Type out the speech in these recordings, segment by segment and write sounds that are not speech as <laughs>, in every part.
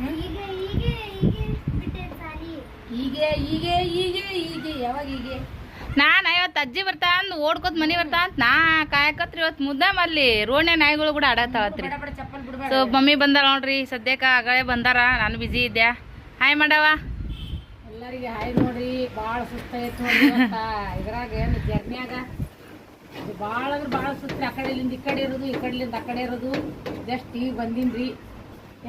ಹೀಗೆ ಹೀಗೆ ಹೀಗೆ ಬಿಟ್ಟೆ ಸಾಲಿ ಹೀಗೆ ಹೀಗೆ ಹೀಗೆ ಹೀಗೆ ಯಾವಾಗ ಹೀಗೆ? ನಾನ್ ಇವತ್ತು ಅಜ್ಜಿ ಬರ್ತಾ ಅಂದ್ ಓಡ್ಕೋತ್ ಮನಿ ಬರ್ತಾ ಅಂತ ನಾ ಕಾಯಕತ್ರಿ ಇವತ್ತು ಮುದ್ದೆ ಮಲ್ಲಿ ರೋಣೆ ನಾಯಿಗಳು ಕೂಡ ಆಡತ್ತಾವತ್ರಿ ಸೊ ಮಮ್ಮಿ ಬಂದಾರ ನೋಡ್ರಿ ಸದ್ಯಕ್ಕ ಆಗಳೇ ಬಂದಾರ ನಾನು ಬಿಜಿ ಇದ್ದೆ. ಹಾಯ್ ಮಾಡವ. ಎಲ್ಲರಿಗೆ ಹಾಯ್ ನೋಡ್ರಿ ಭಾಳ ಸುಸ್ತಾಯ್ತು ಇದ್ರಾಗ ಏನು ಜರ್ನ್ಯಾಗ? ಇದು ಭಾಳ ಅಂದ್ರೆ ಭಾಳ ಸುಸ್ತ್ರಿ. ಆ ಕಡೆಲಿಂದ ಈ ಕಡೆ ಇರೋದು ಈ ಕಡೆಲಿಂದ ಆ ಕಡೆ ಇರೋದು. ಜಸ್ಟ್ ಈಗ ಬಂದೀನ್ರಿ.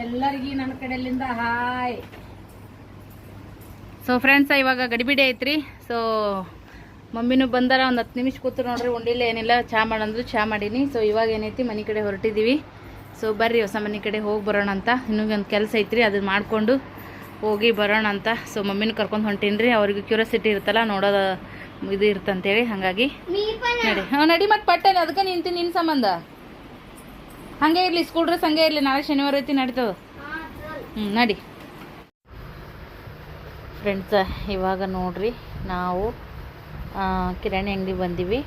ಎಲ್ಲರಿಗೂ ನನ್ನ ಕಡೆಯಿಂದ ಹಾಯ್. ಸೊ ಫ್ರೆಂಡ್ಸ ಇವಾಗ ಗಡಿಬಿಡಿ ಐತ್ರಿ. ಸೊ ಮಮ್ಮಿನೂ ಬಂದಾರ ಒಂದು ಹತ್ತು ನಿಮಿಷ ಕೂತು ನೋಡ್ರಿ ಉಂಡಿಲ್ಲ ಏನಿಲ್ಲ ಚಹಾ ಮಾಡಂದ್ರು ಚಹಾ ಮಾಡೀನಿ. ಸೊ ಇವಾಗ ಏನೈತಿ ಮನೆ ಕಡೆ ಹೊರಟಿದ್ದೀವಿ ಸೊ ಬರ್ರಿ ಹೊಸ ಮನೆ ಕಡೆ ಹೋಗಿ ಬರೋಣ ಅಂತ. ಇನ್ನೂ ಒಂದು ಕೆಲಸ ಐತ್ರಿ ಅದನ್ನ ಮಾಡಿಕೊಂಡು ಹೋಗಿ ಬರೋಣ ಅಂತ. ಸೊ ಮಮ್ಮಿನ ಕರ್ಕೊಂಡು ಹೊಂಟೀನಿ ರೀ ಅವ್ರಿಗೆ ಕ್ಯೂರಿಯಾಸಿಟಿ ಇರುತ್ತಲ್ಲ ನೋಡೋದು ಇದು ಇರ್ತಂತೇಳಿ ಹಾಗಾಗಿ ನಡಿ. ಹಾಂ ನಡಿ ಮತ್ತೆ ಪಟ್ಟೆ ಅದಕ್ಕೆ ನಿಂತು ನಿನ್ನ ಸಂಬಂಧ. ಹಾಗೆ ಇರಲಿ ಸ್ಕೂಲ್ ಡ್ರೆಸ್ ಹಂಗೆ ಇರಲಿ, ನಾಳೆ ಶನಿವಾರ ಐತಿ ನಡೀತದ. ಹ್ಞೂ ನಡಿ. ಫ್ರೆಂಡ್ಸ ಇವಾಗ ನೋಡ್ರಿ, ನಾವು ಕಿರಾಣಿ ಅಂಗಡಿ ಬಂದೀವಿ.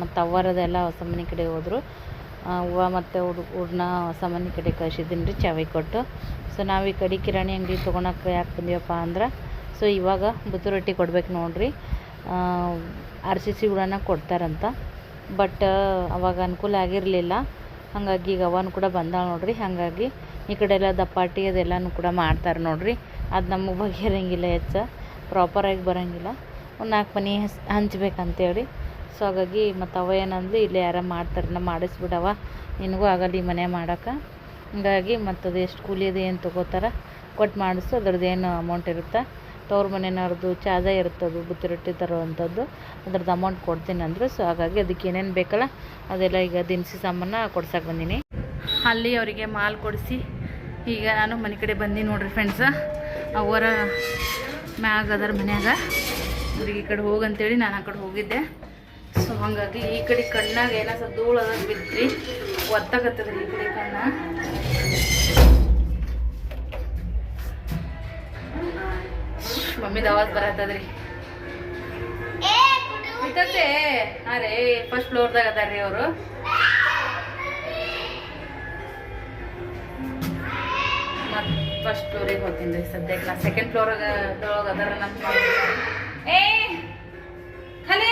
ಮತ್ತು ಅವರದೆಲ್ಲ ಹೊಸ ಮನೆ ಕಡೆ ಹೋದ್ರು. ಹೂವು ಮತ್ತು ಹುಡು, ಹುಡ್ನ ಹೊಸ ಮನೆ ಕಡೆ ಕಳ್ಸಿದ್ದೀನಿ ರೀ, ಚಾವಿ ಕೊಟ್ಟು. ಸೊ ನಾವು ಈ ಕಡೆ ಕಿರಾಣಿ ಅಂಗಡಿ ತೊಗೊಳಕ್ಕೆ ಯಾಕೆ ಬಂದೀವಪ್ಪ ಅಂದ್ರೆ ಸೊ ಇವಾಗ ಬುತ್ತು ರೊಟ್ಟಿ ಕೊಡ್ಬೇಕು ನೋಡ್ರಿ. ಆರ್ ಸಿ ಸಿ ಹುಡನ ಕೊಡ್ತಾರಂತ. ಬಟ್ ಅವಾಗ ಅನುಕೂಲ ಆಗಿರಲಿಲ್ಲ. ಹಾಗಾಗಿ ಈಗ ಅವನು ಕೂಡ ಬಂದಾವ ನೋಡ್ರಿ. ಹಾಗಾಗಿ ಈ ಕಡೆ ಎಲ್ಲ ದಪ್ಪಾಟಿ ಅದೆಲ್ಲನೂ ಕೂಡ ಮಾಡ್ತಾರೆ ನೋಡ್ರಿ. ಅದು ನಮಗೆ ಬಗೆಹರಂಗಿಲ್ಲ ಹೆಚ್ಚ. ಪ್ರಾಪರಾಗಿ ಬರೋಂಗಿಲ್ಲ. ಒಂದು ನಾಲ್ಕು ಮನೆ ಹಂಚ್ಬೇಕಂತೇಳಿ. ಸೊ ಹಾಗಾಗಿ ಮತ್ತು ಅವ ಏನಂದ್ಲು, ಇಲ್ಲೇ ಯಾರ ಮಾಡ್ತಾರೆ ನಾ ಮಾಡಿಸ್ಬಿಡವ ನಿನಗೂ ಆಗಲ್ಲ ಈ ಮನೆ ಮಾಡೋಕೆ. ಹಂಗಾಗಿ ಮತ್ತು ಅದು ಎಷ್ಟು ಕೂಲಿ ಅದು ಏನು ತೊಗೋತಾರ ಕೊಟ್ಟು ಮಾಡಿಸು. ಅದ್ರದ್ದು ಏನು ಅಮೌಂಟ್ ಇರುತ್ತೆ? ತವ್ರ ಮನೆಯವ್ರದ್ದು ಚಾದ ಅದು ಬುತ್ತಿ ರೊಟ್ಟಿ ತರುವಂಥದ್ದು. ಅದ್ರದ್ದು ಅಮೌಂಟ್ ಕೊಡ್ತೀನಿ ಅಂದರು ಸೊ ಹಾಗಾಗಿ ಅದಕ್ಕೆ ಏನೇನು ಬೇಕಲ್ಲ, ಅದೆಲ್ಲ ಈಗ ದಿನಸಿ ಸಾಮಾನ ಕೊಡ್ಸಕ್ಕೆ ಬಂದೀನಿ. ಅಲ್ಲಿ ಅವರಿಗೆ ಮಾಲ್ ಕೊಡಿಸಿ, ಈಗ ನಾನು ಮನೆ ಕಡೆ ಬಂದೀನಿ ನೋಡ್ರಿ ಫ್ರೆಂಡ್ಸ ಅವರ ಮ್ಯಾಗ ಅದರ ಮನ್ಯಾಗ. ಅವ್ರಿಗೆ ಈ ಕಡೆ ಹೋಗಂತೇಳಿ ನಾನು ಆ ಕಡೆ ಹೋಗಿದ್ದೆ. ಸೊ ಹಾಗಾಗಿ ಈ ಕಡೆ ಕಣ್ಣಾಗ ಏನೋ ಸ್ವಲ್ಪ ಧೂಳು ಅದ ಬಿದ್ರಿ ಒತ್ತಾಗತ್ತದ ಈ ಕಡೆ ಕಣ್ಣ. ಮಮ್ಮಿದ ಆವಾಜ್ ಬರತ್ತದ್ರಿ. ಕುಡು ಇರ್ತತೆ ಅರೇ ಫಸ್ಟ್ ಫ್ಲೋರ್ದಾಗ ಅದಾರ್ರಿ ಅವರು. ಫಸ್ಟ್ ಫ್ಲೋರಿಗೆ ಹೋಗ್ತೀನಿ ರೀ ಸದ್ಯಕ್ಕೆ ಸೆಕೆಂಡ್ ಫ್ಲೋರ್ ಒಳಗೆ ಅದಾರ ನಮ್ಮ ಏ ಖಾಲಿ.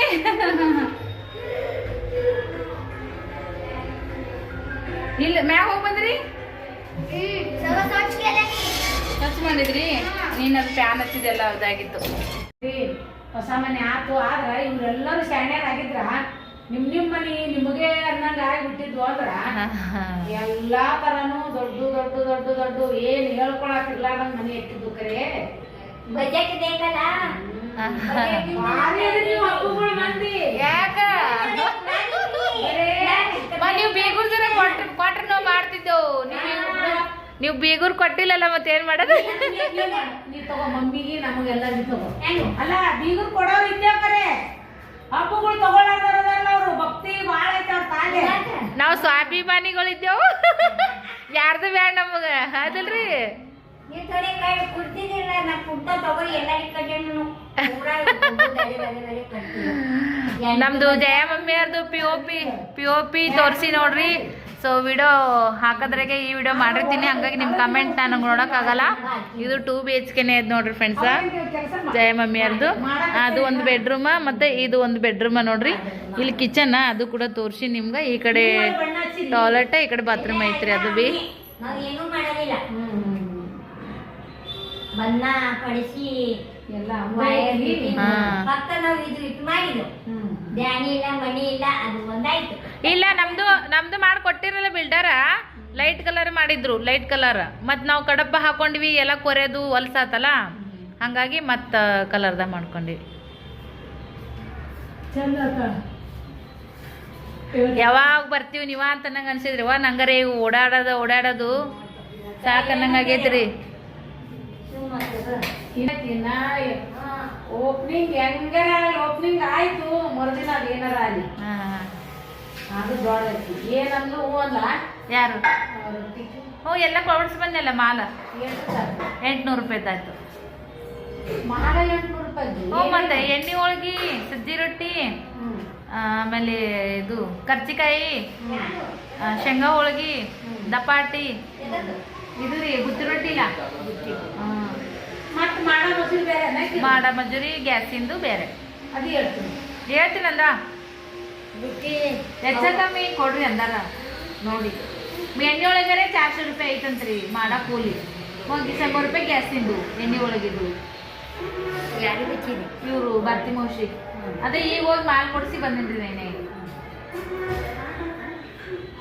ಇಲ್ಲ ಮ್ಯಾಗ ಹೋಗಿ ಬಂದ್ರಿ? ಸ್ವಚ್ಛ ಮಾಡಿದ್ರಿ? ನೀನು ಅದು ಫ್ಯಾನ್ ಹಚ್ಚಿದೆಲ್ಲ ಇದಾಗಿತ್ತು ಹೊಸ ಮನೆ ಆತು ಆದ್ರ ಇವ್ರೆಲ್ಲರೂ ಆಗಿದ್ರ ನಿಮ್ ನಿಮ್ ಮನಿ ನಿಮಗೆ ಅನ್ನಂಗ ಆಗಿಬಿಟ್ಟಿದ್ವು ಅಂದ್ರ ಎಲ್ಲಾ ತರನು ದೊಡ್ಡ ದೊಡ್ಡ ದೊಡ್ಡ ದೊಡ್ಡ ಏನ್ ಹೇಳ್ಕೊಳಕ್ ಇರ್ಲಾರ್ದಂಗ ಮನೆ ಇಟ್ಟಿದ್ದು ಕರೆ. ನೀವು ಬೀಗೂರ್ ಜನ ಕೊಟ್ರ ಕೊಟ್ರ ನಾವು ಮಾಡ್ತಿದ್ದೆವು. ನೀವು ನೀವು ಬೀಗೂರ್ ಕೊಟ್ಟಿಲ್ಲಲ್ಲ ಮತ್ತೆ ಏನ್ ಮಾಡೋದು? ನೀ ತಗೋ ಮಮ್ಮಿಗೆ ನಮಗೆಲ್ಲ ನೀ ತಗೋ. ಅಲ್ಲ ಬೀಗರು ಕೊಡೋರು ಇದ್ದೇ ಕರೆ? ಹಬ್ಬಗಳು ತಗೊಳ್ಳಾರ್ದಾರಲ್ಲ ಅವ್ರು ಭಕ್ತಿ ಭಾಳ ಐತೆ ಅವ್ರ ತಾಲೆ. ನಾವು ಸ್ವಾಭಿಮಾನಿಗಳಿದ್ದೆವು ಯಾರ್ದು ಬೇಡ ನಮಗ? ಅದಲ್ರಿ ನೀವು ಥೋಡೆ ಕೈ ಕುಡ್ತಿದಿಲ್ಲ ನಾ ಕುಡ್ತ ತಗೋರಿ ಎಲ್ಲರಿಗೂ ಕಟ್ಟೆನು ನಮ್ದು Jaya ಮಮ್ಮಿಯರ್ದು P O P P O P ತೋರಿಸಿ ನೋಡ್ರಿ. ಸೊ ವಿಡಿಯೋ ಹಾಕೋದ್ರಾಗೆ ಈ ವಿಡಿಯೋ ಮಾಡಿರ್ತೀನಿ. ಹಂಗಾಗಿ ನಿಮ್ಮ ಕಮೆಂಟ್ ನನಗೆ ನೋಡೋಕ್ಕಾಗಲ್ಲ. ಇದು ಟೂ ಬಿ ಎಚ್ ಕೆನೇ ಐತೆ ನೋಡ್ರಿ ಫ್ರೆಂಡ್ಸ ಜಯ ಮಮ್ಮಿಯರ್ದು ಅದು ಒಂದು ಬೆಡ್ರೂಮ ಮತ್ತು ಇದು ಒಂದು ಬೆಡ್ರೂಮ ನೋಡ್ರಿ. ಇಲ್ಲಿ ಕಿಚನ್ ಅದು ಕೂಡ ತೋರಿಸಿ ನಿಮ್ಗೆ. ಈ ಕಡೆ ಟಾಯ್ಲೆಟ್ ಈ ಕಡೆ ಬಾತ್ರೂಮ್ ಐತ್ರಿ ಅದು ಬಿ. ಬಣ್ಣ ಎಲ್ಲ ವಯರ್ ಹಾ. ಫಕ್ತ ನಾವು ಇದು ಇಟ್ಟು ಮಾಡಿದ್ದು. ಡ್ಯಾನಿ ಇಲ್ಲ ಮಣಿ ಇಲ್ಲ ಅದು ಒಂದಾಯ್ತು. ಇಲ್ಲ ನಮ್ದು ನಮ್ದು ಮಾಡಿ ಕೊಟ್ಟಿರಲ್ಲ ಬಿಲ್ಡರ. ಲೈಟ್ ಕಲರ್ ಮಾಡಿದ್ರು ಲೈಟ್ ಕಲರ್. ಮತ್ ನಾವು ಕಡಪ ಹಾಕೊಂಡ್ವಿ ಎಲ್ಲ ಕೊರೆದು ಹೊಲ್ಸಾತಲ್ಲ? ಹಂಗಾಗಿ ಮತ್ತು ಕಲರ್ದಾಗ ಮಾಡ್ಕೊಂಡ್ವಿ. ಚಂದ ಯಾವಾಗ ಬರ್ತೀವಿ ನೀವ ಅಂತ ನಂಗೆ ಅನ್ಸಿದ್ರಿ. ವಾ ನಂಗರೆ ಇವು ಓಡಾಡೋದು ಓಡಾಡೋದು. ಸಾಕು ಅನ್ನಂಗೆ ಆಗೈತ್ರಿ. ಓಪನಿಂಗ್ ಹೆಂಗಾರ ಓಪನಿಂಗ್ ಆಯ್ತು ಮರುದಿನ ಅದು ಏನಾರ ಹಾಂ ಅದು ದೊಡ್ಡ ಐತಿ ಏನಂದ್ರು ಅಲ್ಲ? ಯಾರು? ಹ್ಞೂ ಎಲ್ಲ ಕೊಡ್ಸಿ ಬಂದೆಲ್ಲ ಮಾಲ? ಎಂಟ್ನೂರು ರೂಪಾಯಿದಾಯ್ತು ಮಾಲ ಎಂಟ್ನೂರು ರೂಪಾಯಿ ಹ್ಞೂ ಮತ್ತೆ ಎಣ್ಣೆ ಹೋಳ್ಗಿ ಸಜ್ಜಿ ರೊಟ್ಟಿ ಆಮೇಲೆ ಇದು ಕರ್ಜಿಕಾಯಿ ಆ, ಶೇಂಗಾ ಹೋಳ್ಗಿ ದಪಾಟಿ ಇದು ರೀ ಗುತ್ತಿ ರೊಟ್ಟಿ ಇಲ್ಲ ಮಾಡ ಮಜೂರಿ ಗ್ಯಾಸಿಂದು ಬೇರೆ. ಅದು ಹೇಳ್ತೀನಿ. ಹೇಳ್ತೀನಂದ ಬುಟ್ಟಿ ಹೆಚ್ಚ ಕಮ್ಮಿ ಕೊಡ್ರಿ ಅಂದಾರ. ನೋಡಿ. ಎಣ್ಣೆ ಒಳಗರೆ ಚಾರ್ಶ ರೂಪಾಯಿ ಐತಂತ್ರಿ ಮಾಡ ಕೂಲಿ. ಹೋಗಿ ಸಾವಿರ ರೂಪಾಯಿ ಗ್ಯಾಸಿಂದು ಎಣ್ಣೆ ಒಳಗಿದ್ದು ಇವರು ಬರ್ತಿ ಮೌಶಿ ಅದೇ ಈಗ ಹೋಗಿ ಮಾಲ್ ಕೊಡಿಸಿ ಬಂದಿನ್ರಿ ನೇನೆ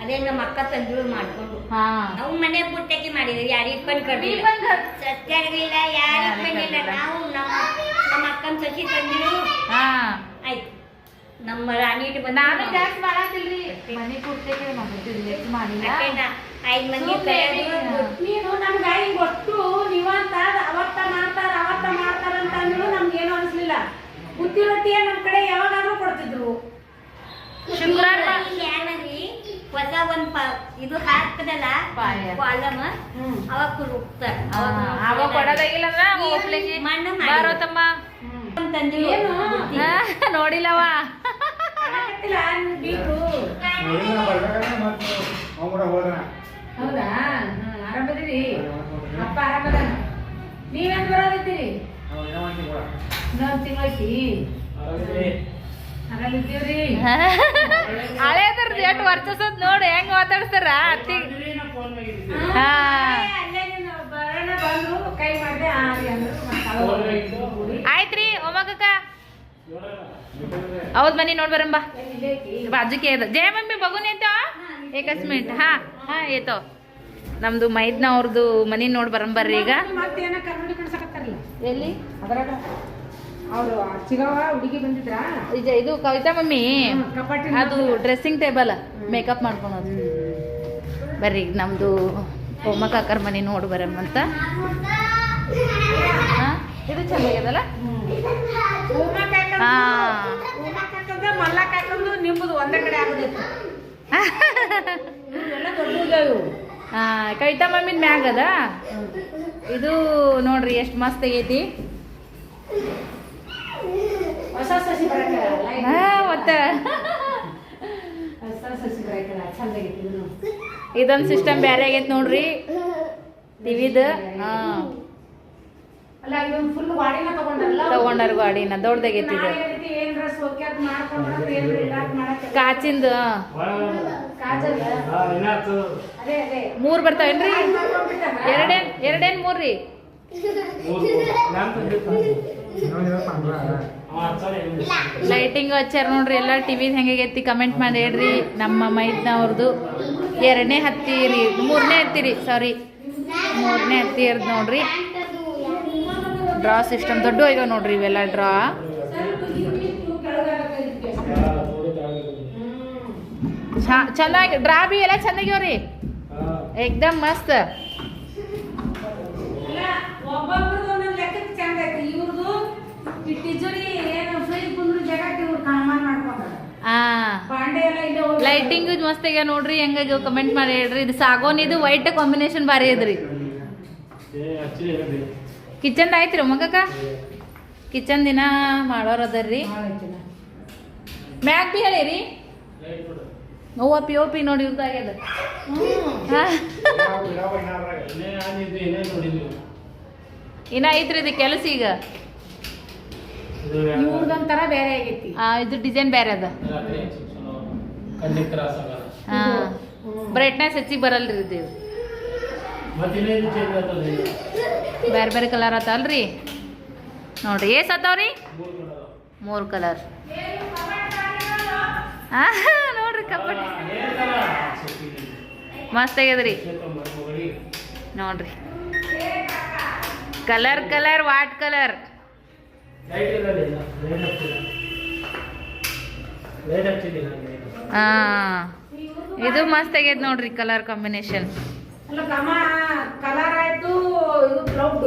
ಅದೇ ನಮ್ಮ ಅಕ್ಕ ತಂದ್ರು ಮಾಡ್ಕೊಂಡು. ಹಾ. ನಾವು ಮನೆ ಪುಟ್ಟಕ್ಕೆ ಮಾಡಿದ್ವಿ ಯಾರು ಇಟ್ಕೊಂಡು ಕಡ್ದಿಲ್ಲ ಸತ್ಯ ಇರಲಿಲ್ಲ ಯಾರು ಇಟ್ಕೊಂಡಿಲ್ಲ. ನಾವು ನಮ್ಮ ನಮ್ಮ ಅಕ್ಕನ ಸಸಿ ತಂದ್ರು ಹಾ. ಆಯ್ತು. ನಮ್ಮ ರಾಣಿ ಇಟ್ಟು ಬಂದ ನಾನು ಜಾಸ್ತಿ ಮಾಡಾತಿಲ್ರಿ. ಮನೆ ಪುಟ್ಟಕ್ಕೆ ಮಾಡ್ತಿದ್ವಿ ಎಷ್ಟು ಮಾಡಿಲ್ಲ. ಐದು ಮಂದಿ ನೀನು ನಮ್ಗೆ ಹಿಂಗ್ ಒಟ್ಟು ನೀವಂತ ಅವತ್ತ ಮಾಡ್ತಾರ ಅವತ್ತ ಮಾಡ್ತಾರ ಅಂತ ಅಂದ್ರು ನಮ್ಗೆ ಏನು ಅನ್ಸ್ಲಿಲ್ಲ. ಬುದ್ಧಿ ರೊಟ್ಟಿಯ ನಮ್ ಕಡೆ ಯಾವಾಗಾದ್ರೂ ಕೊಡ್ತಿದ್ರು. ಶುಕ್ರವಾರ ಹೊಸ ಒಂದ್ ಪ ಇದು ಹಾಕ್ತದಲ್ಲ ಪಾಳ್ಯ. ಕಾಲಮ್ ಹ್ಮ್. ಅವಾಗ ಕುರುಕ್ತಾರೆ ಅವಾಗ ಕೊಡೋದಾಗಿಲ್ಲ ಅಂದ್ರೆ ಒಬ್ಳಿಗೆ ಮಣ್ಣು ಮಾಡಿ. ಬಾರೋ ತಮ್ಮ. ಏನು? ಹಾ, ನೋಡಿಲ್ಲವ ಕಾಣಕತ್ತಿಲ್ಲ. ಬರ್ಬೇಕಾದ್ರೆ ಮತ್ತೆ ಅವ್ನ್ ಕೂಡ ಹೋದ ಹೌದಾ? ಹ್ಮ್ ಆರಾಮದಿರಿ? ಅಪ್ಪ ಆರಾಮದ? ನೀವೇನ್ ಬರೋದಿದ್ದೀರಿ? ಅವ ಏನೋ ಅಂತಿ ಕೂಡ ಇನ್ನೊಂದ್ ತಿಂಗಳೈತಿ <laughs> ಹಳೇದ್ರದ್ದು ಎಷ್ಟು ವರ್ಚಸದ್ ನೋಡಿ ಹೆಂಗ್ ಮಾತಾಡ್ತಾರ ಅತ್ತಿ. ಹಾ. ಅಲ್ಲೇ ನೀನು ಬರೋಣ ಬಂದ್ರು ಕೈ ಮಾಡ್ದೆ ಆ ರೀ ಅಂದ್ರು ಆಯ್ತ್ರಿ ಒಮ್ಮಕ್ಕ ಹೌದ್ ಮನಿ ನೋಡ್ ಬರಂಬ. ಬಾಜುಕಿ ಅದ. ಜಯ ಮಮ್ಮಿ ಬಗುನ್ ಐತ? ಏಕಸ್ ಮಿನಿಟ್ ಹಾ ಹಾ ಏತೋ. ನಮ್ದು ಮೈದ್ನ ಅವ್ರದ್ದು ಮನಿ ನೋಡ್ ಬರಂಬರ್ರಿ ಈಗ. ಎಲ್ಲಿ? ಅದ್ರಾಗ. ಅವ್ರು ಚಿಗವ ಹುಡುಗಿ ಬಂದಿದ್ರಾ? ಇದು ಇದು ಕವಿತಾ ಮಮ್ಮಿ. ಅದು ಡ್ರೆಸ್ಸಿಂಗ್ ಟೇಬಲ್ ಮೇಕಪ್ ಮಾಡ್ಕೊಳೋದು. ಬರ್ರಿ ನಮ್ದು ಹೋಮ ಕಾಕರ್ ಮನೆ ನೋಡಿ ಬರಮ್ಮ ಅಂತ. ಇದು ಕಾಕಂದು ನಿಮ್ಮದು ಒಂದೇ ಕಡೆ ಆಗೋದಿತ್ತು ಕವಿತಾ ಮಮ್ಮಿನ ಮ್ಯಾಗ ಅದ ಇದು ನೋಡ್ರಿ ಎಷ್ಟು ಮಸ್ತ್ ಆಗೈತಿ ಹೊಸ ಸಸಿ ಬರಕಲ್ಲ ಹಾ ಮತ್ತ ಹೊಸ ಸಸಿ ಬರಕಲ್ಲ ಚಂದಾಗೈತಿ ಇದನ್ನು ಇದೊಂದು ಸಿಸ್ಟಮ್ ಬೇರೆ ಆಗೈತಿ ನೋಡ್ರಿ. ಟಿವಿದ ಹಾ. ಅಲ್ಲ ಇದೊಂದು ಫುಲ್ ವಾಡಿನ ತಗೊಂಡಲ್ಲ ತಗೊಂಡಾರ ಗಾಡಿನ ದೊಡ್ಡದಾಗೈತಿ ಇದು. ಕಾಚಿಂದ ಕಾಜಲ್ ಅದೇ ಅದೇ. ಮೂರ್ ಬರ್ತಾವೇನ್ರಿ. ಎರಡೇನ್ ಎರಡೇನ್ ಮೂರ್ರಿ? ಲೈಟಿಂಗ್ ಹಚ್ಚಾರ ನೋಡ್ರಿ, ಎಲ್ಲ ಟಿವಿ ಹೆಂಗಾಗೈತಿ ಕಮೆಂಟ್ ಮಾಡಿ ಹೇಳ್ರಿ. ನಮ್ಮ ಮೈದ್ನ ಅವ್ರದ್ದು ಎರಡನೇ ಹತ್ತಿ ರೀ, ಮೂರನೇ ಹತ್ತಿರಿ ಸಾರಿ ಮೂರನೇ ಹತ್ತಿ ಇರ್ದು ನೋಡ್ರಿ. ಡ್ರಾ ಸಿಸ್ಟಮ್ ದೊಡ್ಡ ಆಗ್ಯಾವ ನೋಡ್ರಿ ಇವೆಲ್ಲ ಡ್ರಾ. ಚೆನ್ನಾಗಿ ಡ್ರಾ ಬಿ ಎಲ್ಲ ಚೆನ್ನಾಗ್ಯಾವ್ರಿ ಏಕ್ದಮ್ ಮಸ್ತ್ ಇಲ್ಲ, ಒಬ್ಬೊಬ್ರದ್ದು ಒಂದೊಂದ್ ಲೆಕ್ಕಕ್ಕೆ ಚಂದ ಐತಿ ಇವ್ರದ್ದು ಈ ತಿಜೋರಿ ಏನು ಫ್ರಿಜ್ ಕುಂದ್ರು ಜಾಗಕ್ಕೆ ಇವ್ರು ಸಾಮಾನ್ ಮಾಡ್ಕೊಂಡಾರ ಆ ಬಾಂಡೆ ಎಲ್ಲ ಇಲ್ಲೇ ಹೋಗಿ ಲೈಟಿಂಗ್ ಮಸ್ತ್ ಆಗ್ಯಾವ ನೋಡ್ರಿ ಹೆಂಗಾಗ್ಯಾವ ಕಮೆಂಟ್ ಮಾಡಿ ಹೇಳ್ರಿ. ಇದು ಸಾಗೋನ್ ಇದು ವೈಟ್ ಕಾಂಬಿನೇಷನ್ ಭಾರಿ ಅದ್ರಿ ಕಿಚನ್ ಆಯ್ತ್ರಿ ಮಗಕ್ಕ ಕಿಚನ್ ದಿನ ಮಾಡೋರ್ ಅದರ್ರಿ. ಮ್ಯಾಗ್ ಬಿ ಹೇಳಿರಿ ನೋವ ಪಿ ಓ ಪಿ ನೋಡಿ ಇವ್ರದ್ದು ಆಗ್ಯದ. ಇನ್ನ ಐತ್ರಿ ಇದು ಕೆಲಸ ಈಗ. ಇವ್ರದೊಂಥರ ಬೇರೆ ಆಗೈತಿ. ಆ, ಇದು ಡಿಸೈನ್ ಬೇರೆ ಅದ. ಹಾ. ಬ್ರೈಟ್ನೆಸ್ ಹೆಚ್ಚಿಗೆ ಬರಲ್ರಿ ಇದು. ಬೇರೆ ಬೇರೆ ಕಲರ್ ಆತಲ್ರಿ. ನೋಡ್ರಿ ಏಸ್ ಆತಾವ್ರಿ? ಮೂರು ಕಲರ್. ನೋಡ್ರಿ ಕಬಡ್ಡಿ ಮಸ್ತ್ ಆಗ್ಯದ್ರಿ. ನೋಡ್ರಿ. Colour colour what colour. ಹಾ ಇದು ಮಸ್ತ್ ಆಗ್ಯದ ನೋಡ್ರಿ ಕಲರ್ ಕಾಂಬಿನೇಷನ್ ಕಲರ್ ಆಯ್ತು ಇದು ಪ್ಲೌಡ್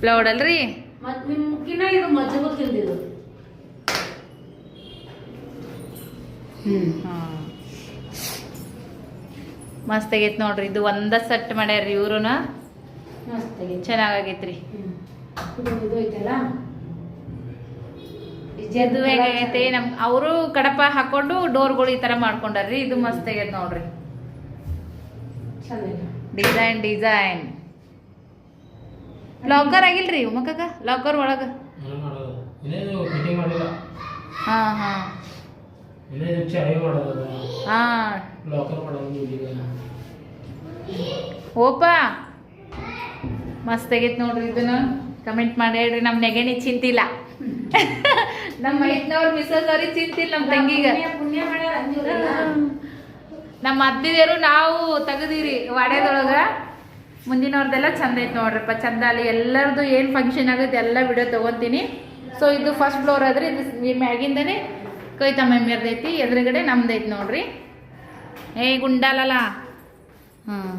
ಬ್ಲೌಡ್ ಅಲ್ರಿ? ಮತ್ ನಿಮ್ಕಿನ ಇದು ಮಜ್ಜಗು ತಿಂದಿದ್ದು. ಹಾ. ಮಸ್ತ್ ಆಗೈತ್ ನೋಡ್ರಿ ಇದು ಒಂದ ಸೆಟ್ ಮಾಡ್ಯಾರ್ರಿ ಇವ್ರು. ಇದು ಇದು ಐತಲ್ಲ? ಹೇಗೈತಿ ನಮ್ ಅವರು ಕಡಪ ಹಾಕೊಂಡು ಡೋರ್ಗಳು ಈ ತರ ಮಾಡ್ಕೊಂಡಾರ್ರಿ ಇದು ಮಸ್ತ್ ಆಗ್ಯದ ನೋಡ್ರಿ. Design design. ಲಾಕರ್ ಆಗಿಲ್ರಿ ಉಮಕಕ್ಕ ಲಾಕರ್ ಒಳಗ? ಇನ್ನೇನು ಫಿಟ್ಟಿಂಗ್ ಮಾಡಿಲ್ಲ. ಹಾಂ ಹಾಂ. ಹಾಂ. ಲಾಕರ್ ಮಾಡೋದು ಈಗ. ಓಪ. ಮಸ್ತ್ ಆಗೈತೆ ನೋಡ್ರಿ ಇದನ್ನ. ಕಮೆಂಟ್ ಮಾಡಿ ಹೇಳ್ರಿ ನಮ್ಮ ನೆಗೆಣಿ ಚಿಂತಿಲ್ಲ. ನಮ್ಮ ಮೈತ್ನವ್ರ ಮಿಸಸ್ ಅವ್ರಿಗೆ ಚಿಂತಿಲ್ಲ ನಮ್ಮ ತಂಗಿಗೆ. ಪುಣ್ಯ ಮಾಡ್ಯಾರ ನಮ್ಮ ಅತ್ತಿದೇರು ನಾವು ತೆಗದೀರಿ ವಾಡೆದೊಳಗ ಮುಂದಿನವ್ರದ್ದೆಲ್ಲ ಚಂದ ಐತೆ ನೋಡ್ರಪ್ಪ ಚಂದ ಅಲ್ಲಿ ಎಲ್ಲರದು ಏನು ಫಂಕ್ಷನ್ ಆಗುತ್ತೆ ಎಲ್ಲ ವಿಡಿಯೋ ತೊಗೊತೀನಿ. ಸೊ ಇದು ಫಸ್ಟ್ ಫ್ಲೋರ್ ಆದ್ರೆ ಇದು ಈ ಮ್ಯಾಗಿಂದನೇ ಕೈತ ಮೆಮ್ಮಿರ್ದೈತಿ ಎದುರುಗಡೆ ನಮ್ದೈತಿ ನೋಡ್ರಿ. ಏ ಗುಂಡಾಲಲ್ಲ ಹಾಂ.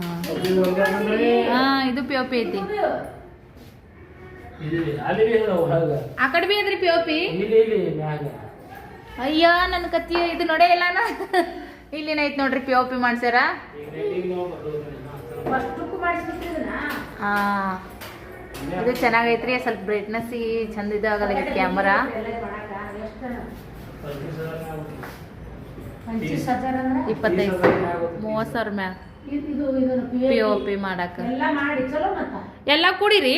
ಹಾಂ ಇದು ಪಿ ಐತಿ. ಇದು ಅಲ್ಲಿ ಬಿ ಅದಾವ ಒಳಗ ಆ ಕಡೆ ಬಿ ಐತ್ರಿ ಪಿ ಒ ಪಿ ಇಲ್ಲಿ ಇಲ್ಲಿ ಮ್ಯಾಗ. ಅಯ್ಯ ನನ್ನ ಕತ್ತಿ ಇದು ನೋಡೇ ಇಲ್ಲನ ಇಲ್ಲಿನೈತ್ ನೋಡ್ರಿ ಪಿ ಒ ಪಿ ಮಾಡ್ಸ್ಯಾರ ಇದು ಚೆನ್ನಾಗೈತ್ರಿ ಸ್ವಲ್ಪ ಬ್ರೈಟ್ನೆಸ್ ಚಂದ ಇದಾಗಲ್ಲ ಕ್ಯಾಮರಾ ಇಪ್ಪತ್ತೈದು ಮೂವತ್ತು ಸಾವಿರ ಮ್ಯಾಲ. ಇದು ಇದು ಇದನ್ನ ಪಿ ಒ ಪಿ ಮಾಡಾಕ ಎಲ್ಲ ಮಾಡಿ ಚಲೋ ಮತ್ತ? ಎಲ್ಲ ಕೂಡಿರಿ.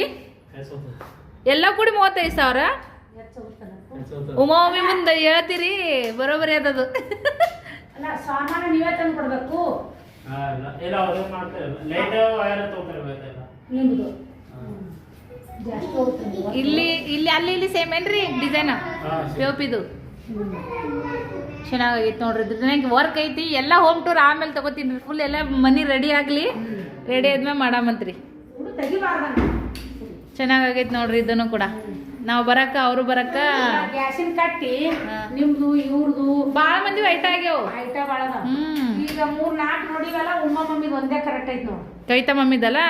ಎಲ್ಲ ಕೂಡಿ ಮೂವತ್ತೈದು ಸಾವಿರ? ಉಮಾಮಿ ಮುಂದೆ ಹೇಳ್ತೀರಿ ಬರೋಬರಿ ಅದದು ಅಲ್ಲ ಸಾಮಾನು ನೀವೇ ತಂದು ಕೊಡ್ಬೇಕು. ಇಲ್ಲ. ಇಲ್ಲಿ ಇಲ್ಲಿ ಅಲ್ಲಿ ಇಲ್ಲಿ ಸೇಮ್ ಏನ್ರಿ? ಡಿಸೈನ್ ಪೋಪಿದು ಚೆನ್ನಾಗೈತೆ ನೋಡ್ರಿ. ಇದ್ರಾಗ ವರ್ಕ್ ಐತಿ. ಎಲ್ಲ ಹೋಮ್ ಟೂರ್ ಆಮೇಲೆ ತಗೋತೀನಿ. ಫುಲ್ ಎಲ್ಲ ಮನಿ ರೆಡಿ ಆಗಲಿ. ರೆಡಿ ಆದ್ಮೇಲೆ ಮಾಡಾಮಂತ್ರಿ. ಚೆನ್ನಾಗೈತೆ ನೋಡ್ರಿ ಇದನ್ನು ಕೂಡ. ನಾವು ಬರಕ ಅವರು ಬರಕ ಗ್ಯಾಸಿನ ಕಟ್ಟಿ. ನಿಮ್ದು ಇವ್ರದು. ಬಾಳ ಮಂದಿ ವೈಟ್ ಆಗ್ಯಾವ. ಐಟ ಬಾಳ. ಈಗ ಮೂರ್ ನಾಲ್ಕು ನೋಡಿವಲ್ಲ ಉಮ್ಮ ಮಮ್ಮಿಗೆ ಒಂದೇ ಕರೆಕ್ಟ್ ಐತ್ ನೋಡಿ. ಕವಿತಾ ಮಮ್ಮಿದಲ್ಲ?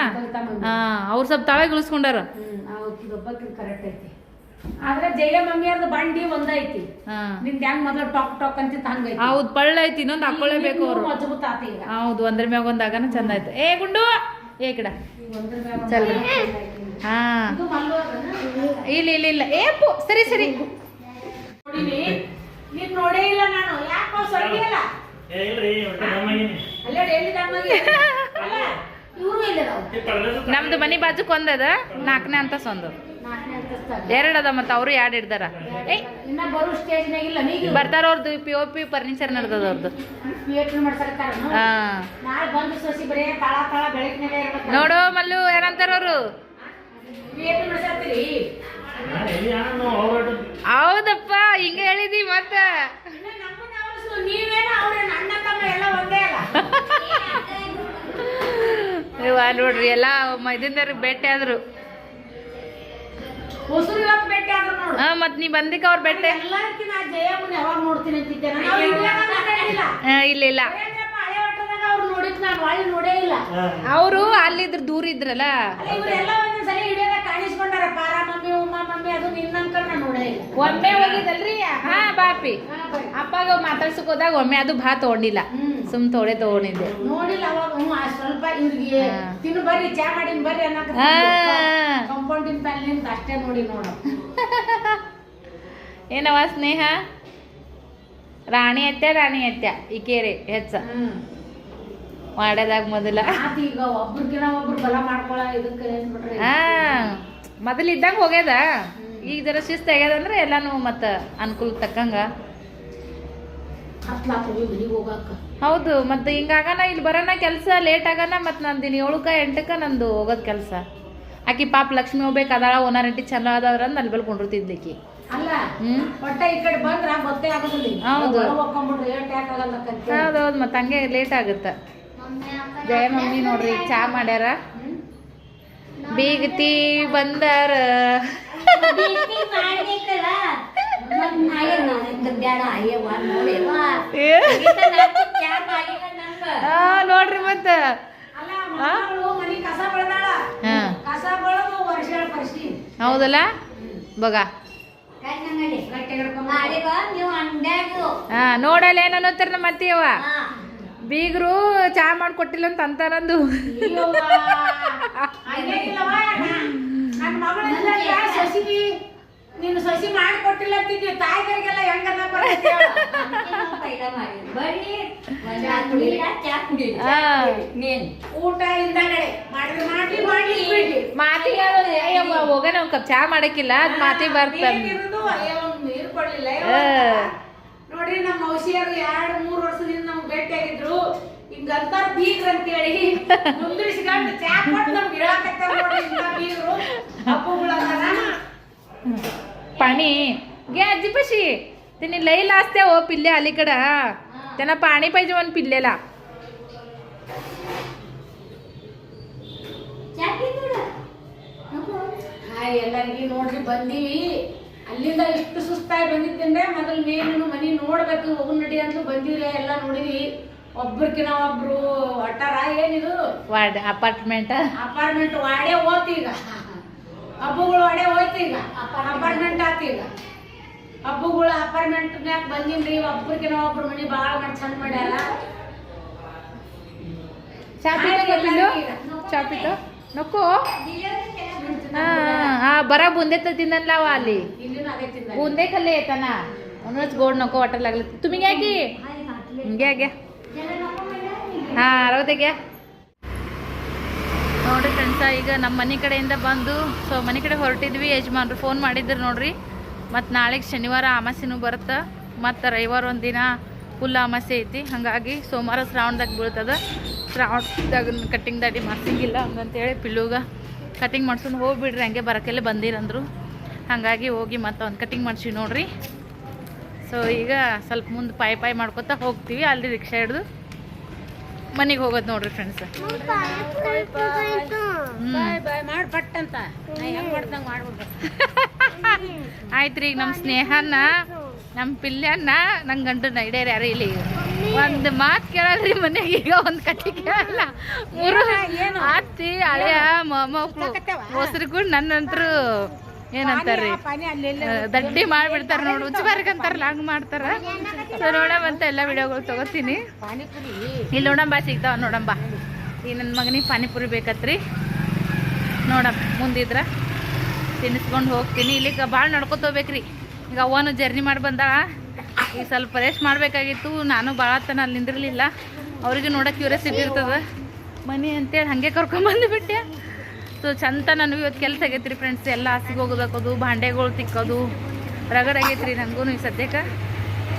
ಹಾ ಅವ್ರು ಸ್ವಲ್ಪ ತಾವೇ ಗುಳಿಸ್ಕೊಂಡಾರ. ಹ್ಮ್ ಕರೆಕ್ಟ್ ಐತಿ. ಆದ್ರೆ ಜಯ ಮಮ್ಮಿಯರ್ದು ಬಂಡಿ ಒಂದ ಐತಿ. ನಿಂದ ಹೆಂಗ್ ಮೊದ್ಲು ಟಾಕ್ ಟಾಕ್ ಅಂತಿತ್ತು ಹಂಗೈತಿ ಹೌದು ಪಳ್ಳ ಐತಿ ಇನ್ನೊಂದು ಹಾಕೊಳ್ಳೇಬೇಕು ಅವ್ರು. ಮಜಬೂತ್ ಆತ ಈಗ. ಹೌದು ಒಂದ್ರ ಮ್ಯಾಗ ಒಂದಾಗನ ಚಂದ ಆಯ್ತು. ಏ ಗುಂಡು! ಏ ಕಿಡ ಚಲ್. ಹಾ. ಇಲ್ಲ ಇಲ್ಲ ಇಲ್ಲ ಏಪು ಸರಿ ಸರಿ. ನೀನ್ ನೋಡೇ ಇಲ್ಲ ನಾನು. ಯಾಕೋ ನಮ್ದು ಮನಿ ಬಾಜುಕ್ ಒಂದದ ನಾಲ್ಕನೇ ಅಂತ ಸೊಂದು ಎರಡದ ಅಂತಸ್ತಾಗ ಎರಡ್ ಅದ ಮತ್ತ ಅವರು ಎರಡು ಇಡ್ದಾರ ಏ ಇನ್ನ ಬರೋ ಸ್ಟೇಜ್ನಾಗ ಇಲ್ಲ ನೀಗ ಬರ್ತಾರ ಅವ್ರದ್ದು ಪಿ ಓ ಪಿ ಫರ್ನಿಚರ್ ನಡ್ದದ ಅವ್ರದ್ದು ಥಿಯೇಟರ್ ಮಾಡ್ಸಕ್ತಾರ ಹಾ. ನಾಳೆ ಬಂದು ಸಸಿ ಬರೇ ತಳ ತಳ ಬೆಳಕಿನಾಗ ಇರ್ಬೇಕು? ನೋಡು ಮಲ್ಲು ಏನಂತಾರ ಅವರು? ಹೌದಪ್ಪ ಹಿಂಗ ಹೇಳಿದಿ ಮತ್ತ. ಇವ ನೋಡ್ರಿ ಎಲ್ಲ ಮೈದಿಂದವ್ರಿಗೆ ಭೇಟಿ ಆದ್ರು. ಹಾ ಮತ್ ನೀ ಬಂದಿಕ್ಕ ಅವ್ರ ಬೆಟ್ಟೆ ಇಲ್ಲೇ ಇಲ್ಲ. ಅವರು ಅಲ್ಲಿದ್ರ ದೂರ ಇದ್ರಲ್ಲ ಮಮ್ಮಿ ಅದು ನಿನ್ನಂಕ ನಾನು ನೋಡೇ ಇಲ್ಲ. ಒಮ್ಮೆ ಹೋಗಿದ್ದಲ್ರಿ? ಹಾ ಬಾಪಿ. ಅಪ್ಪಾಗ ಮಾತಾಡ್ಸಕ್ ಹೋದಾಗ ಒಮ್ಮೆ ಅದು ಭಾ ತಗೊಂಡಿಲ್ಲ. ಸುಮ್ ತೋಡೆ ತಗೊಂಡಿದ್ದೆ. ನೋಡಿಲ್ಲ ಅವಾಗ ಹ್ಞೂ ಆ ಸ್ವಲ್ಪ ಇವ್ರಿಗೆ. ತಿನ್ನು ಬರ್ರಿ ಚಾ ಮಾಡಿನ ಬರ್ರಿ ಅನ್ನಕ. ಕಂಪೌಂಡಿನ ನಿಂತ ಅಷ್ಟೇ ನೋಡಿ ನೋಡು. <laughs> ಏನವ ಸ್ನೇಹ? ರಾಣಿ ಅತ್ಯ ರಾಣಿ ಅತ್ಯ. ಇಕೇರಿ ಹೆಚ್ಚ. ಮಾಡದಾಗ ಮೊದಲ. ಈಗ ಒಬ್ರಿಗಿನ ಒಬ್ರು ಬಲ ಮಾಡ್ಕೊಳ ಇದಕ್ಕೆ ಏನ್ ಬಿಡ್ರಿ ಹಾ. ಮೊದಲ ಇದ್ದಂಗೆ ಹೋಗ್ಯದ. ಈಗ ಜರ ಶಿಸ್ತು ಆಗ್ಯದ ಅಂದ್ರೆ ಎಲ್ಲಾನು ಮತ್ತೆ ಅನುಕೂಲ ತಕ್ಕಂಗ. ಹೌದು ಮತ್ತೆ ಹಿಂಗಾಗನ ಇಲ್ಲಿ ಬರೋಣ ಕೆಲಸ ಲೇಟ್ ಆಗನ ಮತ್ತೆ ನಂದು ದಿನ ಏಳಕ್ಕ ಎಂಟಕ್ಕೆ ನಂದು ಹೋಗೋದು ಕೆಲಸ. ಆಕಿ ಪಾಪ ಲಕ್ಷ್ಮಿ ಹೋಗ್ಬೇಕು ಅದಾಳ ಓನರ್ ಅಂಟಿ ಚಲೋ ಅದಾವ್ರ ಅಂತ ಅಲ್ಲಿ ಕುಂಡಿರ್ತಿದ್ಲಿಕ್ಕಿ. ಹೌದು. ಹೌದೌದು ಮತ್ತೆ ಹಂಗೆ ಲೇಟ್ ಆಗುತ್ತ. ಜಯ ಮಮ್ಮಿ ನೋಡ್ರಿ ಚಾ ಮಾಡ್ಯಾರ ಬೀಗತಿ ಬಂದಾರ ಮಾಡ್ಬೇಕಲ್ಲ ಮತ್ ನಾಳೆ ನಾಳೆ ಬ್ಯಾಡ ಅಯ್ಯವ್ವ ನೋಡೇವ ಚಾ ಮಾಡಿಲ್ಲ ನಂಗ ಬಂದಾರ. ನೋಡ್ರಿ ಮತ್ತ. ಹೌದಲ್ಲ? ಬಗ. ಹಾ ನೋಡಲ್ಲ ಏನ್ ಅನ್ನೋತ್ತಾರ ನಮ್ಮ ಅತ್ತಿಯವ್ವ? ಹಾ. ಬೀಗರು ಚಾ ಮಾಡ್ಕೊಟ್ಟಿಲ್ಲ ಅಂತ ಅಂತಾರಂದು. ಹೋಗನ ನನ್ ಸಸಿ ಸಸಿ ಮಾಡಿಕೊಟ್ಟಿಲ್ಲ ಅಂತಿದ್ವಿ ತಾಯಿಗರಿಗೆಲ್ಲ ಊಟ ಹಿಂದಗಡೆ ಮಾಡಿದ್ರೆ ಮಾಡಿ ಮಾಡಿ ಬಿಡ್ರಿ ಮಾತಿಗೆ ಹೋಗೋಣ ಒಂದ್ ಕಪ್ ಚಾ ಮಾಡಕ್ಕಿಲ್ಲ ಅದ್ ಮಾತಿ ಬರ್ತಾನ ಕೊಡ್ಲಿಲ್ಲ. ನೋಡ್ರಿ ನಮ್ಮ ಔಷಧಿಯರು ಎರಡು ಮೂರು ವರ್ಷದಿಂದ ಹಿಂಗಂತಾರ ಬೀಗ್ರ ಅಂತ ಹೇಳಿ ಮುಂದಿರಿಸ್ಕೊಂಡು ಚಾ ಕೊಟ್ಟು ನಮ್ಗೆ ಹೇಳಕತ್ತಾರ ನೋಡ್ರಿ ಇಂಥ ಬೀಗ್ರು ಅಪ್ಪುಗಳನ್ನ पाणी घे आजी पशी तिने लई लाजते हो पिल्ले अलीकडं त्यांना पाणी पाहिजे म्हणून पिल्लेला ಚಾಕಿ ನೋಡ नको ಹಾಯ್ ಎಲ್ಲರಿಗೆ ನೋಡ್ರಿ ಬಂದೀವಿ ಅಲ್ಲಿಂದ ಇಷ್ಟು ಸುಸ್ತಾಗಿ ಬಂದಿದ್ದಂದ್ರೆ ಮೊದಲು ಮೇನು ಮನಿ ನೋಡ್ಬೇಕು ಹೋಗು ನಡಿ ಅಂತ ಬಂದಿವ್ರಿ ಎಲ್ಲ ನೋಡಿದ್ವಿ ಒಬ್ರಕಿನ ಒಬ್ರು ಒಟ್ಟಾರ ಏನಿದು वाढ अपार्टमेंट ಅಪಾರ್ಟ್ಮೆಂಟ್ ವಾಡೇ ಹೋತ್ ಈಗ ಹಬ್ಬಗಳು ವಾಡೇ ಹೋಯ್ತು ಈಗ ಅಪಾರ್ಟ್ಮೆಂಟ್ ಆತ ಈಗ ಹಬ್ಬಗಳು ಅಪಾರ್ಟ್ಮೆಂಟ್ನ್ಯಾಗ ಬಂದಿನ್ರಿ ಒಬ್ರಕಿನ ಒಬ್ರು ಮನಿ ಭಾಳ ಮಾಡಿ ಚಂದ ಮಾಡ್ಯಾರ चहा पितो का पिल्लू चहा पितो नको हा हा बरा बुंदे तर तिनं लावा आली ಇಲ್ಲಿನೂ ಅದೇ ತಿಂದ बुंदे खाल्ले येताना म्हणूनच गोड नको वाटायला लागलं तुम्ही घ्या की हाय घातले घ्या घ्या त्याला नको म्हणलं ಹಾ ನೋಡ್ರಿ ಫ್ರೆಂಡ್ಸ ಈಗ ನಮ್ಮ ಮನೆ ಕಡೆಯಿಂದ ಬಂದು ಸೊ ಮನೆ ಕಡೆ ಹೊರಟಿದ್ವಿ, ಯಜಮಾನ್ರು ಫೋನ್ ಮಾಡಿದ್ರು ನೋಡ್ರಿ. ಮತ್ತು ನಾಳೆಗೆ ಶನಿವಾರ ಅಮಾಸೆನೂ ಬರುತ್ತೆ. ಮತ್ತು ರವಿವಾರ ಒಂದು ದಿನ ಫುಲ್ ಅಮಾಸೆ ಐತಿ. ಹಾಗಾಗಿ ಸೋಮವಾರ ಶ್ರಾವಣದಾಗ ಬೀಳ್ತದೆ. ಶ್ರಾವಣದಾಗ ಕಟ್ಟಿಂಗ್ ದಾಡಿ ಮಾಡ್ಸಂಗಿಲ್ಲ ಹಂಗಂತೇಳಿ ಪಿಲ್ಲುಗ ಕಟಿಂಗ್ ಮಾಡ್ಸ್ಕೊಂಡು ಹೋಗ್ಬಿಡ್ರಿ. ಹಂಗೆ ಬರೋಕೆಲ್ಲ ಬಂದಿರಂದ್ರು. ಹಾಗಾಗಿ ಹೋಗಿ ಮತ್ತೆ ಒಂದು ಕಟಿಂಗ್ ಮಾಡ್ಸಿವಿ ನೋಡ್ರಿ. ಸೊ ಈಗ ಸ್ವಲ್ಪ ಮುಂದೆ ಪಾಯ್ ಪಾಯ್ ಮಾಡ್ಕೊತಾ ಹೋಗ್ತೀವಿ. ಅಲ್ಲಿ ರಿಕ್ಷಾ ಹಿಡ್ದು ಮನೆಗೆ ಹೋಗೋದು ನೋಡ್ರಿ ಫ್ರೆಂಡ್ಸ್ ಆಯ್ತು ರೀ ಈಗ ನಮ್ಮ ಸ್ನೇಹನ ನಮ್ಮ ಪಿಲ್ಯನ್ನ ನಂಗೆ ಗಂಡನ ಇಡೇರಿ ಯಾರು ಇಲ್ಲಿ? ಒಂದು ಮಾತು ಕೇಳಲ್ರಿ ಮನೆಗೆ ಈಗ ಒಂದು ಕಟ್ಟಿ ಕೇಳಲ್ಲ. ಮೂರು ಏನು? ಅತ್ತಿ ಹಳೆಯ ಮೊಮ್ಮಕ್ಕಳು ಹೊಸರಿಗೂ ನನ್ನಂತರು ಏನಂತಾರ್ರಿ? ದಡ್ಡಿ ಮಾಡ್ಬಿಡ್ತಾರ ನೋಡು. ಉಚ್ಚಬಾರಕ್ ಅಂತಾರಲ್ಲ ಹಂಗ್ ಮಾಡ್ತಾರ. ಸೊ ನೋಡಂಬಂತ ಎಲ್ಲ ವಿಡಿಯೋಗಳು ತಗೋತೀನಿ. ಇಲ್ಲಿ ನೋಡಂಬ ಸಿಗ್ತಾವ ನೋಡಂಬ ಈ ನನ್ನ ಮಗನಿಗೆ ಪಾನಿಪುರಿ ಬೇಕತ್ರಿ. ನೋಡಮ್ಮ ಮುಂದಿದ್ರ ತಿನ್ನಿಸ್ಕೊಂಡು ಹೋಗ್ತೀನಿ. ಇಲ್ಲಿಗೆ ಭಾಳ ನಡ್ಕೊತ ಹೋಗ್ಬೇಕ್ರಿ. ಈಗ ಅವನು ಜರ್ನಿ ಮಾಡಿ ಬಂದಾಳ. ಈಗ ಸ್ವಲ್ಪ ರೆಸ್ಟ್ ಮಾಡಬೇಕಾಗಿತ್ತು. ನಾನು ಭಾಳ ತನ ಅಲ್ಲಿ ನಿಂದಿರಲಿಲ್ಲ ಅವ್ರಿಗೆ ನೋಡೋಕೆ ಕ್ಯೂರಿಯಾಸಿಟಿ ಇರ್ತದೆ. ಮನೆ ಅಂತೇಳಿ ಹಾಗೆ ಕರ್ಕೊಂಬಂದು ಬಿಟ್ಟೆ ಸೊ ಚಂದ ನನಗೂ ಇವತ್ತು ಕೆಲಸ ಆಗೈತ್ರಿ ಫ್ರೆಂಡ್ಸ್ ಎಲ್ಲ ಹಾಸಿಗೆ ಹೋಗೋದಾಕೋದು ಭಾಂಡೆಗಳು ತಿಕ್ಕೋದು ರಗಡಾಗೈತ್ರಿ ನನಗೂ ಈ ಸದ್ಯಕ್ಕೆ.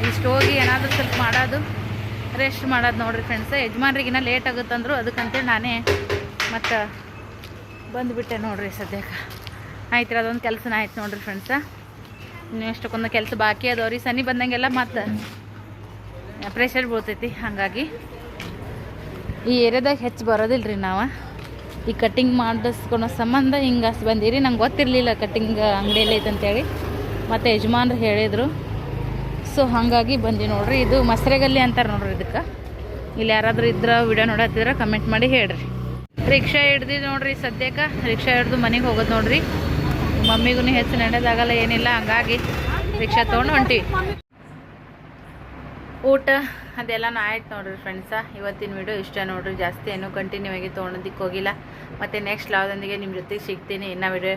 ಇಷ್ಟು ಹೋಗಿ ಏನಾದರೂ ಸ್ವಲ್ಪ ಮಾಡೋದು ರೆಸ್ಟ್ ಮಾಡೋದು ನೋಡಿರಿ ಫ್ರೆಂಡ್ಸ್ ಯಜಮಾನ್ರಿಗಿನ್ನ ಲೇಟ್ ಆಗುತ್ತಂದ್ರು ಅದಕ್ಕಂತೇಳಿ ನಾನೇ ಮತ್ತು ಬಂದುಬಿಟ್ಟೆ ನೋಡಿರಿ ಸದ್ಯಕ್ಕೆ. ಆಯ್ತು ರೀ ಅದೊಂದು ಕೆಲಸನ ಆಯ್ತು ನೋಡಿರಿ ಫ್ರೆಂಡ್ಸ ಇನ್ನು ಎಷ್ಟಕ್ಕೊಂದು ಕೆಲಸ ಬಾಕಿ ಅದಾವ್ರಿ. ಸನಿ ಬಂದಂಗೆಲ್ಲ ಮತ್ತು ಪ್ರೆಷರ್ ಬೀಳ್ತೈತಿ, ಹಾಗಾಗಿ ಈ ಏರಿಯಾದಾಗ ಹೆಚ್ಚು ಬರೋದಿಲ್ಲ ರೀ ನಾವು. ಈ ಕಟ್ಟಿಂಗ್ ಮಾಡಿಸ್ಕೊಳೋ ಸಂಬಂಧ ಹಿಂಗೆ ಬಂದಿರಿ. ನಂಗೆ ಗೊತ್ತಿರಲಿಲ್ಲ ಕಟ್ಟಿಂಗ್ ಅಂಗಡಿಯಲ್ಲಿ ಐತಂತೇಳಿ ಮತ್ತು ಯಜಮಾನ್ರು ಹೇಳಿದರು. ಸೊ ಹಾಗಾಗಿ ಬಂದಿ ನೋಡ್ರಿ. ಇದು ಮಸರೆಗಲ್ಲಿ ಅಂತಾರೆ ನೋಡ್ರಿ ಇದಕ್ಕೆ. ಇಲ್ಲಿ ಯಾರಾದರೂ ಇದ್ರೆ ವಿಡಿಯೋ ನೋಡತ್ತಿದ್ರೆ ಕಮೆಂಟ್ ಮಾಡಿ ಹೇಳ್ರಿ. ರಿಕ್ಷಾ ಹಿಡ್ದು ನೋಡ್ರಿ ಸದ್ಯಕ್ಕೆ. ರಿಕ್ಷಾ ಹಿಡ್ದು ಮನೆಗೆ ಹೋಗೋದು ನೋಡ್ರಿ. ಮಮ್ಮಿಗೂ ಹೆಚ್ಚು ನಡೆದಾಗಲ್ಲ ಏನಿಲ್ಲ. ಹಂಗಾಗಿ ರಿಕ್ಷಾ ತೊಗೊಂಡು ಹೊಂಟಿವಿ ಊಟ ಅದೆಲ್ಲನೂ ಆಯ್ತು ನೋಡ್ರಿ ಫ್ರೆಂಡ್ಸ ಇವತ್ತಿನ ವಿಡಿಯೋ ಇಷ್ಟ ನೋಡ್ರಿ, ಜಾಸ್ತಿ ಏನು ಕಂಟಿನ್ಯೂ ಆಗಿ ತೊಗೊಳೋದಕ್ಕೆ ಹೋಗಿಲ್ಲ. ಮತ್ತು ನೆಕ್ಸ್ಟ್ ಲಾವ್ದೊಂದಿಗೆ ನಿಮ್ಮ ಜೊತೆಗೆ ಸಿಗ್ತೀನಿ. ಇನ್ನು ವಿಡಿಯೋ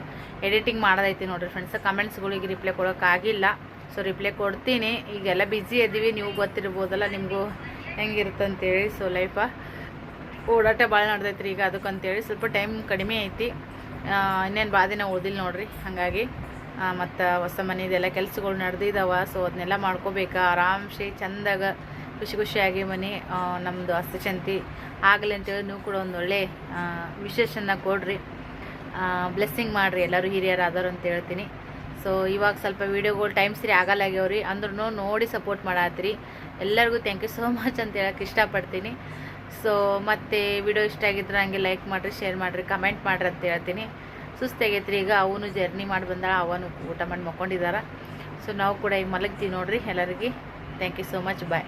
ಎಡಿಟಿಂಗ್ ಮಾಡೋದೈತಿ ನೋಡ್ರಿ ಫ್ರೆಂಡ್ಸ ಕಮೆಂಟ್ಸ್ಗಳಿಗೆ ರಿಪ್ಲೈ ಕೊಡೋಕ್ಕಾಗಿಲ್ಲ ಸೊ ರಿಪ್ಲೈ ಕೊಡ್ತೀನಿ. ಈಗೆಲ್ಲ ಬ್ಯುಸಿ ಇದ್ದೀವಿ ನೀವು ಗೊತ್ತಿರ್ಬೋದಲ್ಲ ನಿಮಗೂ ಹೆಂಗಿರುತ್ತೆ ಅಂತೇಳಿ ಸೊ ಲೈಫ ಓಡಾಟ ಭಾಳ ನಡೆದೈತ್ರಿ ಈಗ ಅದಕ್ಕಂತೇಳಿ. ಸ್ವಲ್ಪ ಟೈಮ್ ಕಡಿಮೆ ಐತಿ. ಇನ್ನೇನು ಬಾದಿನ ದಿನ ಓದಿಲ್ಲ ನೋಡ್ರಿ. ಹಾಗಾಗಿ ಮತ್ತು ಹೊಸ ಮನೆದೆಲ್ಲ ಕೆಲಸಗಳು ನಡೆದಿದ್ದಾವ ಸೊ ಅದನ್ನೆಲ್ಲ ಮಾಡ್ಕೋಬೇಕು. ಆರಾಮ್ಸೆ ಚಂದಾಗ ಖುಷಿ ಖುಷಿಯಾಗಿ ಮನೆ ನಮ್ಮದು ಹಸ್ತಚಂತಿ ಆಗಲಿ ಅಂತೇಳಿ ನೀವು ಕೂಡ ಒಂದು ಒಳ್ಳೆ ವಿಶೇಷನ ಕೊಡ್ರಿ. ಬ್ಲೆಸ್ಸಿಂಗ್ ಮಾಡಿರಿ ಎಲ್ಲರೂ ಹಿರಿಯರು ಆದವ್ರು ಅಂತ ಹೇಳ್ತೀನಿ. ಸೊ ಇವಾಗ ಸ್ವಲ್ಪ ವೀಡಿಯೋಗಳು ಟೈಮ್ ಸರಿ ಆಗಲ್ಲಾಗ್ಯವ್ರಿ ಅಂದ್ರೂ ನೋಡಿ ಸಪೋರ್ಟ್ ಮಾಡತ್ತೀರಿ ಎಲ್ಲರಿಗೂ ಥ್ಯಾಂಕ್ ಯು ಸೋ ಮಚ್ ಅಂತ ಹೇಳಕ್ಕೆ ಇಷ್ಟಪಡ್ತೀನಿ. ಸೊ ಮತ್ತೆ ವಿಡಿಯೋ ಇಷ್ಟ ಆಗಿದ್ರೆ ಹಂಗೆ ಲೈಕ್ ಮಾಡಿರಿ ಶೇರ್ ಮಾಡಿರಿ ಕಮೆಂಟ್ ಮಾಡಿರಿ ಅಂತ ಹೇಳ್ತೀನಿ. ಸುಸ್ತಾಗೈತ್ರಿ. ಈಗ ಅವನು ಜರ್ನಿ ಮಾಡಿ ಬಂದಾಳ, ಅವನು ಊಟ ಮಾಡಿ ಮಕ್ಕೊಂಡಿದ್ದಾರೆ ಸೊ ನಾವು ಕೂಡ ಈಗ ಮಲಗ್ತೀವಿ ನೋಡ್ರಿ ಎಲ್ಲರಿಗೆ. Thank you so much bye